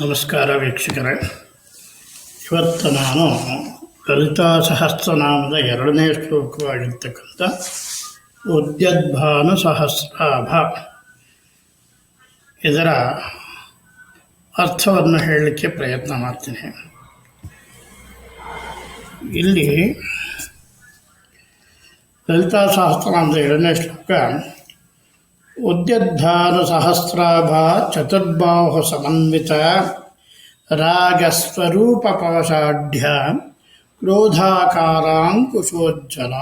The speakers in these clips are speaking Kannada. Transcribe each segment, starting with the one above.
ನಮಸ್ಕಾರ ವೀಕ್ಷಕರೇ. ಇವತ್ತು ನಾನು ಲಲಿತಾ ಸಹಸ್ರನಾಮದ ಎರಡನೇ ಶ್ಲೋಕವಾಗಿರ್ತಕ್ಕಂಥ ಉದ್ಯದ್ಭಾನು ಸಹಸ್ರಾಭ ಇದರ ಅರ್ಥವನ್ನು ಹೇಳಲಿಕ್ಕೆ ಪ್ರಯತ್ನ ಮಾಡ್ತೀನಿ. ಇಲ್ಲಿ ಲಲಿತಾ ಸಹಸ್ರನಾಮದ ಎರಡನೇ ಶ್ಲೋಕ ಉದ್ಯದ್ಧಾನು ಸಹಸ್ರಾಭ ಚತುರ್ಬಾಹು ಸಮನ್ವಿತ ರಾಗಸ್ವರೂಪ ಪಾಷಾಢ್ಯ ಕ್ರೋಧಾಕಾರಾಂಕುಶೋಜ್ಜಲ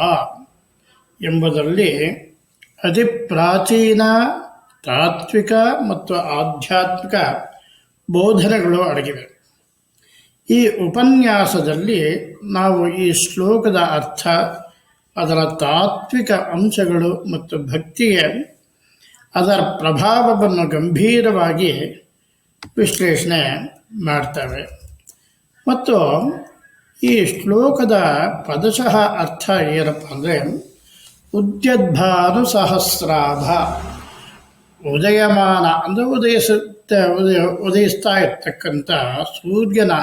ಎಂಬುದರಲ್ಲಿ ಅತಿ ಪ್ರಾಚೀನ ತಾತ್ವಿಕ ಮತ್ತು ಆಧ್ಯಾತ್ಮಿಕ ಬೋಧನೆಗಳು ಅಡಗಿವೆ. ಈ ಉಪನ್ಯಾಸದಲ್ಲಿ ನಾವು ಈ ಶ್ಲೋಕದ ಅರ್ಥ, ಅದರ ತಾತ್ವಿಕ ಅಂಶಗಳು ಮತ್ತು ಭಕ್ತಿಗೆ ಅದರ ಪ್ರಭಾವವನ್ನು ಗಂಭೀರವಾಗಿ ವಿಶ್ಲೇಷಣೆ ಮಾಡ್ತವೆ. ಮತ್ತು ಈ ಶ್ಲೋಕದ ಪದಶಃ ಅರ್ಥ ಏನಪ್ಪ ಅಂದರೆ, ಉದ್ಯದ್ಭಾನು ಸಹಸ್ರಾಭ ಉದಯಮಾನ ಅಂದರೆ ಉದಯಿಸುತ್ತ, ಉದಯ, ಉದಯಿಸ್ತಾ ಇರ್ತಕ್ಕಂಥ ಸೂರ್ಯನ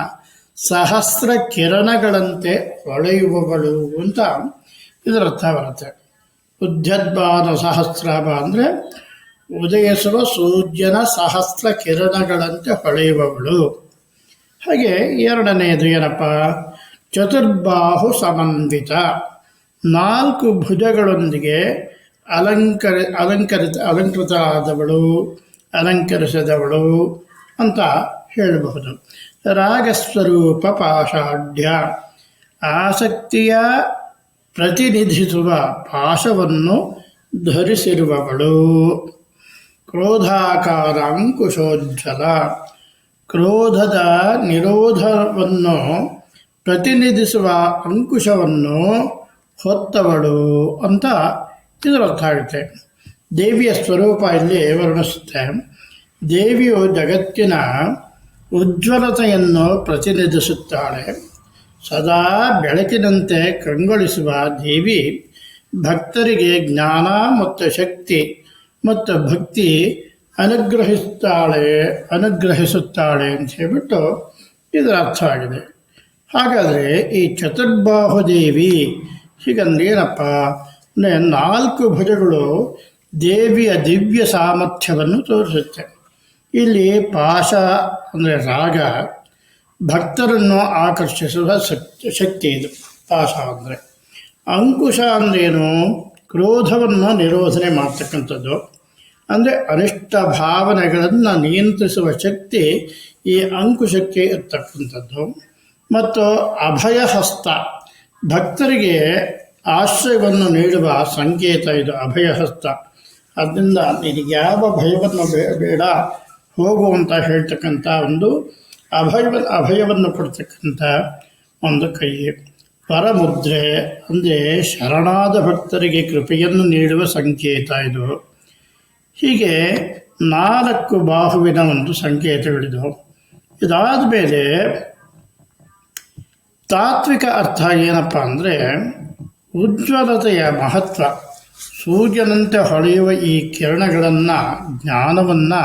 ಸಹಸ್ರ ಕಿರಣಗಳಂತೆ ಹೊಳೆಯುವಗಳು ಅಂತ ಇದರರ್ಥ ಬರುತ್ತೆ. ಉದ್ಯದ್ಭಾನು ಸಹಸ್ರಾಭ ಅಂದರೆ ಉದಯಿಸುವ ಸೂರ್ಯನ ಸಹಸ್ರ ಕಿರಣಗಳಂತೆ ಹೊಳೆಯುವವಳು. ಹಾಗೆ ಎರಡನೆಯದು ಏನಪ್ಪ? ಚತುರ್ಬಾಹು ಸಮನ್ವಿತ. ನಾಲ್ಕು ಭುಜಗಳೊಂದಿಗೆ ಅಲಂಕರಿ, ಅಲಂಕರಿತ ಅಲಂಕೃತ ಆದವಳು ಅಲಂಕರಿಸಿದವಳು ಅಂತ ಹೇಳಬಹುದು. ರಾಗಸ್ವರೂಪ ಪಾಷಾಢ್ಯ. ಆಸಕ್ತಿಯ ಪ್ರತಿನಿಧಿಸುವ ಪಾಶವನ್ನು ಧರಿಸಿರುವವಳು. ಕ್ರೋಧಾಕಾರ ಅಂಕುಶೋಜ್ವಲ ಕ್ರೋಧದ ನಿರೋಧವನ್ನು ಪ್ರತಿನಿಧಿಸುವ ಅಂಕುಶವನ್ನು ಹೊತ್ತವಳು ಅಂತ ಇದರರ್ಥ ಆಗುತ್ತೆ. ದೇವಿಯ ಸ್ವರೂಪ ಇಲ್ಲಿ ವರ್ಣಿಸುತ್ತೆ. ದೇವಿಯು ಜಗತ್ತಿನ ಉಜ್ವಲತೆಯನ್ನು ಪ್ರತಿನಿಧಿಸುತ್ತಾಳೆ. ಸದಾ ಬೆಳಕಿನಂತೆ ಕಂಗೊಳಿಸುವ ದೇವಿ ಭಕ್ತರಿಗೆ ಜ್ಞಾನ ಮತ್ತು ಶಕ್ತಿ ಮತ್ತು ಭಕ್ತಿ ಅನುಗ್ರಹಿಸುತ್ತಾಳೆ ಅನುಗ್ರಹಿಸುತ್ತಾಳೆ ಅಂತ ಹೇಳ್ಬಿಟ್ಟು ಇದರ ಅರ್ಥ ಆಗಿದೆ. ಹಾಗಾದರೆ ಈ ಚತುರ್ಬಾಹು ದೇವಿ ಹೀಗಂದ್ರೆ ಏನಪ್ಪ? ನಾಲ್ಕು ಭುಜಗಳು ದೇವಿಯ ದಿವ್ಯ ಸಾಮರ್ಥ್ಯವನ್ನು ತೋರಿಸುತ್ತೆ. ಇಲ್ಲಿ ಪಾಶ ಅಂದರೆ ರಾಗ, ಭಕ್ತರನ್ನು ಆಕರ್ಷಿಸುವ ಶಕ್ತಿ ಶಕ್ತಿ ಇದು. ಪಾಶ ಅಂದರೆ. ಅಂಕುಶ ಅಂದ್ರೇನು ಕ್ರೋಧವನ್ನು ನಿರೋಧನೆ ಮಾಡ್ತಕ್ಕಂಥದ್ದು. ಅಂದರೆ ಅನಿಷ್ಟ ಭಾವನೆಗಳನ್ನು ನಿಯಂತ್ರಿಸುವ ಶಕ್ತಿ ಈ ಅಂಕುಶಕ್ಕೆ ಇರ್ತಕ್ಕಂಥದ್ದು. ಮತ್ತು ಅಭಯ ಹಸ್ತ ಭಕ್ತರಿಗೆ ಆಶ್ರಯವನ್ನು ನೀಡುವ ಸಂಕೇತ ಇದು ಅಭಯ ಹಸ್ತ ಅದರಿಂದ ನಿನಗೆ ಯಾವ ಭಯವನ್ನು ಬೇಡ, ಹೋಗು ಅಂತ ಹೇಳ್ತಕ್ಕಂಥ ಒಂದು ಅಭಯ ಅಭಯವನ್ನು ಕೊಡ್ತಕ್ಕಂಥ ಒಂದು ಕೈ. ಪರಮುದ್ರೆ ಅಂದರೆ ಶರಣಾದ ಭಕ್ತರಿಗೆ ಕೃಪೆಯನ್ನು ನೀಡುವ ಸಂಕೇತ ಇದು. ಹೀಗೆ ನಾಲ್ಕು ಬಾಹುವಿನ ಒಂದು ಸಂಕೇತಗಳಿದು ಇದಾದ ಮೇಲೆ ತಾತ್ವಿಕ ಅರ್ಥ ಏನಪ್ಪ ಅಂದರೆ, ಉಜ್ವಲತೆಯ ಮಹತ್ವ, ಸೂರ್ಯನಂತೆ ಹೊಳೆಯುವ ಈ ಕಿರಣಗಳನ್ನು, ಜ್ಞಾನವನ್ನು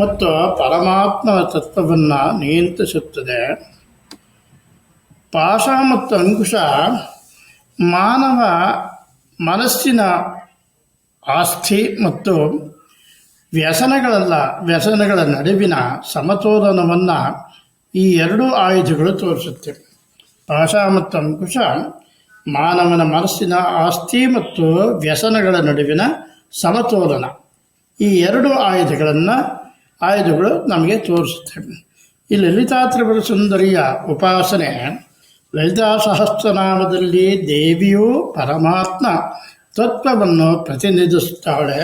ಮತ್ತು ಪರಮಾತ್ಮ ತತ್ವವನ್ನು ನಿಯಂತ್ರಿಸುತ್ತದೆ. ಪಾಶ ಮತ್ತು ಅಂಕುಶ ಮಾನವ ಮನಸ್ಸಿನ ಆಸ್ತಿ ಮತ್ತು ವ್ಯಸನಗಳಲ್ಲ, ವ್ಯಸನಗಳ ನಡುವಿನ ಸಮತೋಲನವನ್ನು ಈ ಎರಡೂ ಆಯುಧಗಳು ತೋರಿಸುತ್ತೆ. ಪಾಶ ಮತ್ತು ಅಂಕುಶ ಮಾನವನ ಮನಸ್ಸಿನ ಆಸ್ತಿ ಮತ್ತು ವ್ಯಸನಗಳ ನಡುವಿನ ಸಮತೋಲನ. ಈ ಎರಡು ಆಯುಧಗಳನ್ನು, ಆಯುಧಗಳು ನಮಗೆ ತೋರಿಸುತ್ತವೆ ಈ ಲಲಿತಾ ತ್ರಿಪುರ ಸುಂದರಿಯ ಉಪಾಸನೆ, ಲಲಿತಾ ಸಹಸ್ರನಾಮದಲ್ಲಿ ದೇವಿಯು ಪರಮಾತ್ಮ ತತ್ವವನ್ನು ಪ್ರತಿನಿಧಿಸುತ್ತಾಳೆ.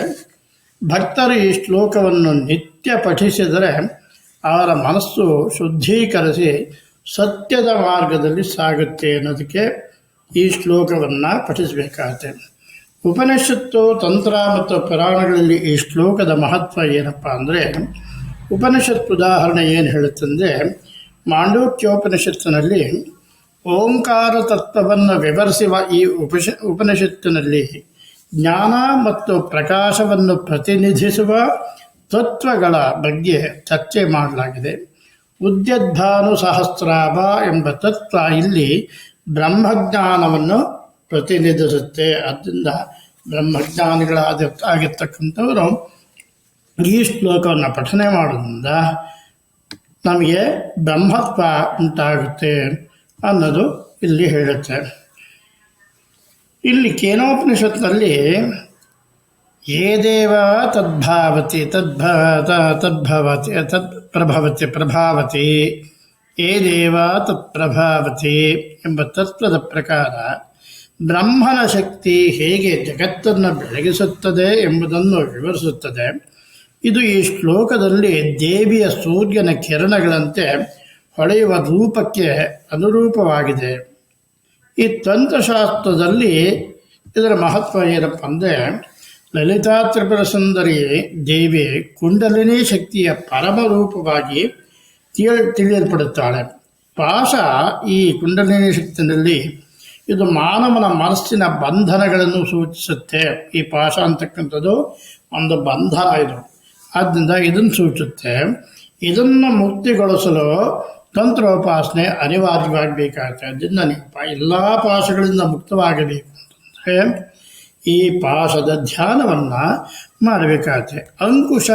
ಭಕ್ತರು ಈ ಶ್ಲೋಕವನ್ನು ನಿತ್ಯ ಪಠಿಸಿದರೆ ಅವರ ಮನಸ್ಸು ಶುದ್ಧೀಕರಿಸಿ ಸತ್ಯದ ಮಾರ್ಗದಲ್ಲಿ ಸಾಗುತ್ತೆ ಅನ್ನೋದಕ್ಕೆ ಈ ಶ್ಲೋಕವನ್ನು ಪಠಿಸಬೇಕಾಗತ್ತೆ. ಉಪನಿಷತ್ತು, ತಂತ್ರ ಮತ್ತು ಪುರಾಣಗಳಲ್ಲಿ ಈ ಶ್ಲೋಕದ ಮಹತ್ವ ಏನಪ್ಪ ಅಂದರೆ ಉಪನಿಷತ್ ಉದಾಹರಣೆ ಏನು ಹೇಳುತ್ತಂದರೆ, ಮಾಂಡೂಕ್ಯೋಪನಿಷತ್ತಿನಲ್ಲಿ ಓಂಕಾರ ತತ್ವವನ್ನು ವಿವರಿಸುವ ಈ ಉಪಶ, ಉಪನಿಷತ್ತಿನಲ್ಲಿ ಜ್ಞಾನ ಮತ್ತು ಪ್ರಕಾಶವನ್ನು ಪ್ರತಿನಿಧಿಸುವ ತತ್ವಗಳ ಬಗ್ಗೆ ಚರ್ಚೆ ಮಾಡಲಾಗಿದೆ. ಉದ್ಯದ್ಭಾನು ಸಹಸ್ರಾಭ ಎಂಬ ತತ್ವ ಇಲ್ಲಿ ಬ್ರಹ್ಮಜ್ಞಾನವನ್ನು ಪ್ರತಿನಿಧಿಸುತ್ತೆ. ಅದರಿಂದ ಬ್ರಹ್ಮಜ್ಞಾನಿಗಳ ಆಗಿರ್ತಕ್ಕಂಥವರು ಈ ಶ್ಲೋಕವನ್ನು ಪಠನೆ ಮಾಡೋದ್ರಿಂದ ನಮಗೆ ಬ್ರಹ್ಮತ್ವ ಉಂಟಾಗುತ್ತೆ. ಅನ್ನೋದು ಇಲ್ಲಿ ಹೇಳುತ್ತೆ. ಇಲ್ಲಿ ಕೇನೋಪನಿಷತ್ನಲ್ಲಿ ಏ ದೇವ ತದ್ಭಾವತಿ ತದ್ಭ ತದ್ಭವತಿ, ತದ್ ಪ್ರಭಾವತಿ ಪ್ರಭಾವತಿ, ಏ ದೇವ ತತ್ಪ್ರಭಾವತಿ ಎಂಬ ತತ್ವದ ಪ್ರಕಾರ ಬ್ರಹ್ಮನ ಶಕ್ತಿ ಹೇಗೆ ಜಗತ್ತನ್ನು ಬೆಳಗಿಸುತ್ತದೆ ಎಂಬುದನ್ನು ವಿವರಿಸುತ್ತದೆ. ಇದು ಈ ಶ್ಲೋಕದಲ್ಲಿ ದೇವಿಯ ಸೂರ್ಯನ ಕಿರಣಗಳಂತೆ ಹೊಳೆಯುವ ರೂಪಕ್ಕೆ ಅನುರೂಪವಾಗಿದೆ. ಈ ತಂತ್ರಶಾಸ್ತ್ರದಲ್ಲಿ ಇದರ ಮಹತ್ವ ಏನಪ್ಪ ಅಂದರೆ, ಲಲಿತಾ ತ್ರಿಪುರ ಸುಂದರಿ ದೇವಿ ಕುಂಡಲಿನಿ ಶಕ್ತಿಯ ಪರಮರೂಪವಾಗಿ ತಿಳ್, ತಿಳಿಯಲ್ಪಡುತ್ತಾಳೆ. ಪಾಶ ಈ ಕುಂಡಲಿನಿ ಶಕ್ತಿನಲ್ಲಿ ಇದು ಮಾನವನ ಮನಸ್ಸಿನ ಬಂಧನಗಳನ್ನು ಸೂಚಿಸುತ್ತೆ. ಈ ಪಾಶ ಅಂತಕ್ಕಂಥದ್ದು ಒಂದು ಬಂಧನ ಇದು. ಆದ್ದರಿಂದ ಇದನ್ನು ಸೂಚಿಸುತ್ತೆ ಇದನ್ನು ಮುಕ್ತಿಗೊಳಿಸಲು ತಂತ್ರೋಪಾಸನೆ ಅನಿವಾರ್ಯವಾಗಬೇಕಾಗ್ತದೆ. ಅದರಿಂದ ನೀವು ಎಲ್ಲ ಪಾಶಗಳಿಂದ ಮುಕ್ತವಾಗಬೇಕು ಅಂತಂದರೆ ಈ ಪಾಶದ ಧ್ಯಾನವನ್ನು ಮಾಡಬೇಕಾಗ್ತದೆ. ಅಂಕುಶ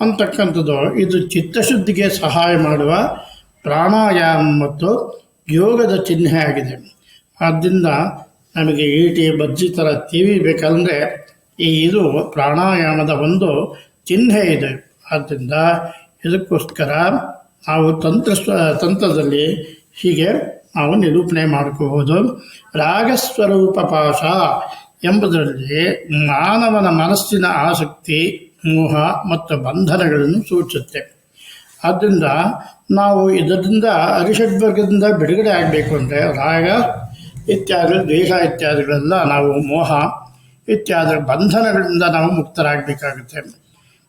ಅಂತಕ್ಕಂಥದ್ದು ಇದು ಚಿತ್ತಶುದ್ಧಿಗೆ ಸಹಾಯ ಮಾಡುವ ಪ್ರಾಣಾಯಾಮ ಮತ್ತು ಯೋಗದ ಚಿಹ್ನೆ ಆಗಿದೆ. ಆದ್ದರಿಂದ ನಮಗೆ ಈಟಿ, ಬಜ್ಜಿ ಥರ ಟಿವಿ ಬೇಕಂದರೆ ಈ ಇದು ಪ್ರಾಣಾಯಾಮದ ಒಂದು ಚಿಹ್ನೆ ಇದೆ. ಆದ್ದರಿಂದ ಇದಕ್ಕೋಸ್ಕರ ನಾವು ತಂತ್ರ ತಂತ್ರದಲ್ಲಿ ಹೀಗೆ ನಾವು ನಿರೂಪಣೆ ರಾಗ ರಾಗಸ್ವರೂಪ ಪಾಶ ಎಂಬುದರಲ್ಲಿ ಮಾನವನ ಮನಸ್ಸಿನ ಆಸಕ್ತಿ, ಮೋಹ ಮತ್ತು ಬಂಧನಗಳನ್ನು ಸೂಚಿಸುತ್ತೆ. ಆದ್ದರಿಂದ ನಾವು ಇದರಿಂದ ಅರಿಷಡ್ವರ್ಗದಿಂದ ಬಿಡುಗಡೆ ಆಗಬೇಕು ಅಂದರೆ ರಾಗ ಇತ್ಯಾದಿ, ದ್ವೇಷ ಇತ್ಯಾದಿಗಳೆಲ್ಲ ನಾವು ಮೋಹ ಇತ್ಯಾದಿ ಬಂಧನಗಳಿಂದ ನಾವು ಮುಕ್ತರಾಗಬೇಕಾಗುತ್ತೆ.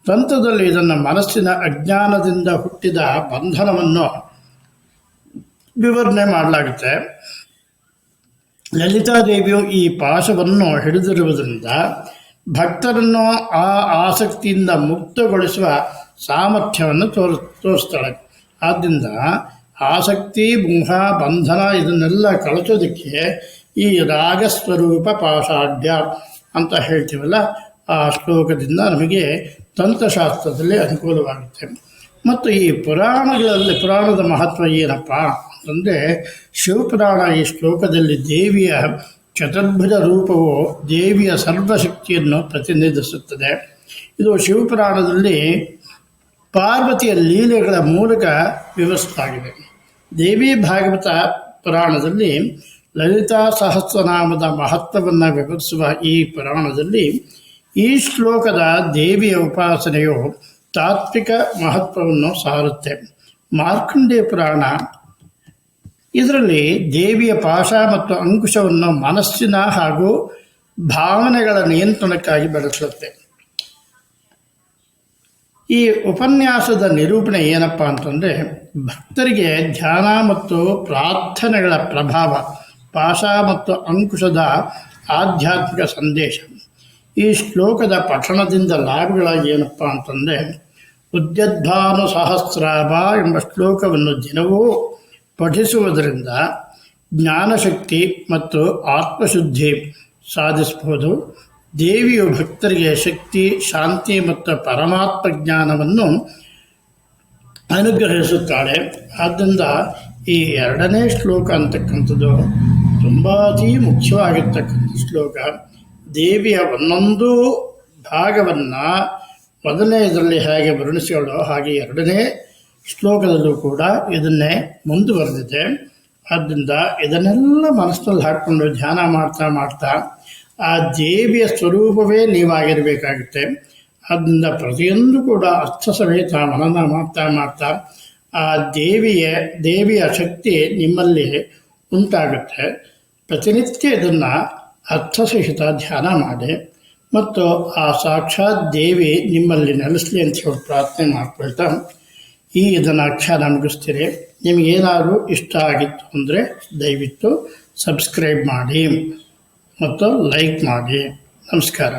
ತಂತ್ರದಲ್ಲಿ ಇದನ್ನು ಮನಸ್ಸಿನ ಅಜ್ಞಾನದಿಂದ ಹುಟ್ಟಿದ ಬಂಧನವನ್ನು ವಿವರಣೆ ಮಾಡಲಾಗುತ್ತೆ. ಲಲಿತಾದೇವಿಯು ಈ ಪಾಶವನ್ನು ಹಿಡಿದಿರುವುದರಿಂದ ಭಕ್ತರನ್ನು ಆ ಆಸಕ್ತಿಯಿಂದ ಮುಕ್ತಗೊಳಿಸುವ ಸಾಮರ್ಥ್ಯವನ್ನು ತೋರ್, ತೋರಿಸ್ತಾಳೆ. ಆದ್ದರಿಂದ ಆಸಕ್ತಿ, ಮೋಹ, ಬಂಧನ ಇದನ್ನೆಲ್ಲ ಕಳಿಸೋದಕ್ಕೆ ಈ ರಾಗಸ್ವರೂಪ ಪಾಷಾಢ್ಯ ಅಂತ ಹೇಳ್ತೀವಲ್ಲ ಆ ಶ್ಲೋಕದಿಂದ ನಮಗೆ ತಂತ್ರಶಾಸ್ತ್ರದಲ್ಲಿ ಅನುಕೂಲವಾಗುತ್ತೆ. ಮತ್ತು ಈ ಪುರಾಣಗಳಲ್ಲಿ ಪುರಾಣದ ಮಹತ್ವ ಏನಪ್ಪ ಅಂತಂದರೆ ಶಿವಪುರಾಣ ಈ ಶ್ಲೋಕದಲ್ಲಿ ದೇವಿಯ ಚತುರ್ಭುಜ ರೂಪವು ದೇವಿಯ ಸರ್ವಶಕ್ತಿಯನ್ನು ಪ್ರತಿನಿಧಿಸುತ್ತದೆ. ಇದು ಶಿವಪುರಾಣದಲ್ಲಿ ಪಾರ್ವತಿಯ ಲೀಲೆಗಳ ಮೂಲಕ ವಿವರಿಸಲಾಗಿದೆ. ದೇವಿ ಭಾಗವತ ಪುರಾಣದಲ್ಲಿ ಲಲಿತಾ ಸಹಸ್ರನಾಮದ ಮಹತ್ವವನ್ನು ವಿವರಿಸುವ ಈ ಪುರಾಣದಲ್ಲಿ ಈ ಶ್ಲೋಕದ ದೇವಿಯ ಉಪಾಸನೆಯು ತಾತ್ವಿಕ ಮಹತ್ವವನ್ನು ಸಾರುತ್ತೆ. ಮಾರ್ಕಂಡೇ ಪುರಾಣ ಇದರಲ್ಲಿ ದೇವಿಯ ಪಾಶ ಮತ್ತು ಅಂಕುಶವನ್ನು ಮನಸ್ಸಿನ ಹಾಗೂ ಭಾವನೆಗಳ ನಿಯಂತ್ರಣಕ್ಕಾಗಿ ಬಳಸುತ್ತೆ. ಈ ಉಪನ್ಯಾಸದ ನಿರೂಪಣೆ ಏನಪ್ಪ ಅಂತಂದರೆ, ಭಕ್ತರಿಗೆ ಧ್ಯಾನ ಮತ್ತು ಪ್ರಾರ್ಥನೆಗಳ ಪ್ರಭಾವ, ಪಾಶ ಮತ್ತು ಅಂಕುಶದ ಆಧ್ಯಾತ್ಮಿಕ ಸಂದೇಶ. ಈ ಶ್ಲೋಕದ ಪಠಣದಿಂದ ಲಾಭಗಳಾಗಿ ಏನಪ್ಪ ಅಂತಂದರೆ ಉದ್ಯದ್ಭಾನು ಸಹಸ್ರಾಭ ಎಂಬ ಶ್ಲೋಕವನ್ನು ದಿನವೂ ಪಠಿಸುವುದರಿಂದ ಜ್ಞಾನಶಕ್ತಿ ಮತ್ತು ಆತ್ಮಶುದ್ಧಿ ಸಾಧಿಸಬಹುದು. ದೇವಿಯು ಭಕ್ತರಿಗೆ ಶಕ್ತಿ, ಶಾಂತಿ ಮತ್ತು ಪರಮಾತ್ಮ ಜ್ಞಾನವನ್ನು ಅನುಗ್ರಹಿಸುತ್ತಾಳೆ. ಆದ್ದರಿಂದ ಈ ಎರಡನೇ ಶ್ಲೋಕ ಅಂತಕ್ಕಂಥದ್ದು ತುಂಬ ಅತಿ ಮುಖ್ಯವಾಗಿರ್ತಕ್ಕಂಥ ಶ್ಲೋಕ. ದೇವಿಯ ಒಂದೊಂದು ಭಾಗವನ್ನು ಮೊದಲನೇ ಇದರಲ್ಲಿ ಹೇಗೆ ವರ್ಣಿಸಿಕೊಳ್ಳೋ ಹಾಗೆ ಎರಡನೇ ಶ್ಲೋಕದಲ್ಲೂ ಕೂಡ ಇದನ್ನೇ ಮುಂದುವರೆದಿದೆ. ಆದ್ದರಿಂದ ಇದನ್ನೆಲ್ಲ ಮನಸ್ಸಿನಲ್ಲಿ ಹಾಕ್ಕೊಂಡು ಧ್ಯಾನ ಮಾಡ್ತಾ ಮಾಡ್ತಾ ಆ ದೇವಿಯ ಸ್ವರೂಪವೇ ನೀವಾಗಿರಬೇಕಾಗುತ್ತೆ. ಆದ್ದರಿಂದ ಪ್ರತಿಯೊಂದು ಕೂಡ ಅರ್ಥ ಸಮೇತ ಮನನ ಮಾಡ್ತಾ ಮಾಡ್ತಾ ಆ ದೇವಿಯ ದೇವಿಯ ಶಕ್ತಿ ನಿಮ್ಮಲ್ಲಿ ಉಂಟಾಗುತ್ತೆ. ಪ್ರತಿನಿತ್ಯ ಇದನ್ನು ಅರ್ಥಸಹಿತ ಧ್ಯಾನ ಮಾಡಿ ಮತ್ತು ಆ ಸಾಕ್ಷಾತ್ ದೇವಿ ನಿಮ್ಮಲ್ಲಿ ನೆಲೆಸಲಿ ಅಂತ ಹೇಳಿ ಪ್ರಾರ್ಥನೆ ಮಾಡ್ಕೊಳ್ತಾ, ಈ ಇದನ್ನು ಆಖ್ಯಾನ ಮುಗಿಸ್ತೀರಿ. ನಿಮಗೇನಾದರೂ ಇಷ್ಟ ಆಗಿತ್ತು ಅಂದರೆ ದಯವಿಟ್ಟು ಸಬ್ಸ್ಕ್ರೈಬ್ ಮಾಡಿ ಮತ್ತು ಲೈಕ್ ಮಾಡಿ. ನಮಸ್ಕಾರ.